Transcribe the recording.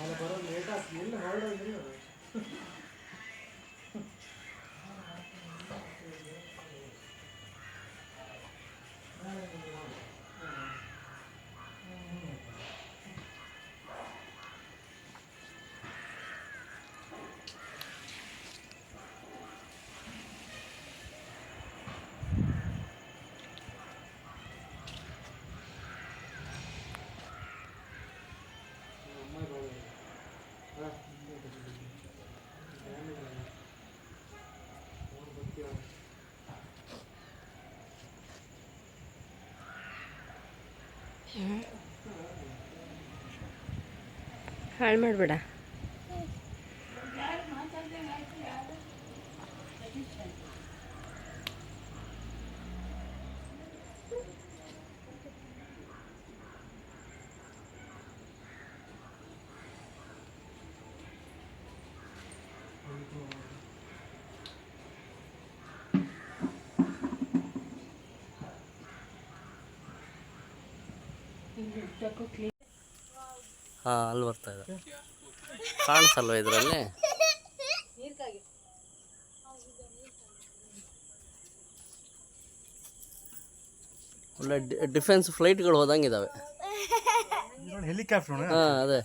ಅಲ್ಲಿ ಬರೋ ಲೇಟ್ ಆಯ್ತು ಇಲ್ಲಿ ಹೊರಡೋ ಹಾಳು ಮಾಡಬೇಡ. ಹಾಂ ಅಲ್ಲಿ ಬರ್ತಾ ಇದೆ. ಕಾಣಿಸಲ್ವ ಇದರಲ್ಲಿ? ಒಳ್ಳೆ ಡಿಫೆನ್ಸ್ ಫ್ಲೈಟ್ಗಳು ಹೋದಂಗಿದ್ದಾವೆ ಹೆಲಿಕಾಪ್ಟರ್ ಹಾಂ ಅದೇ.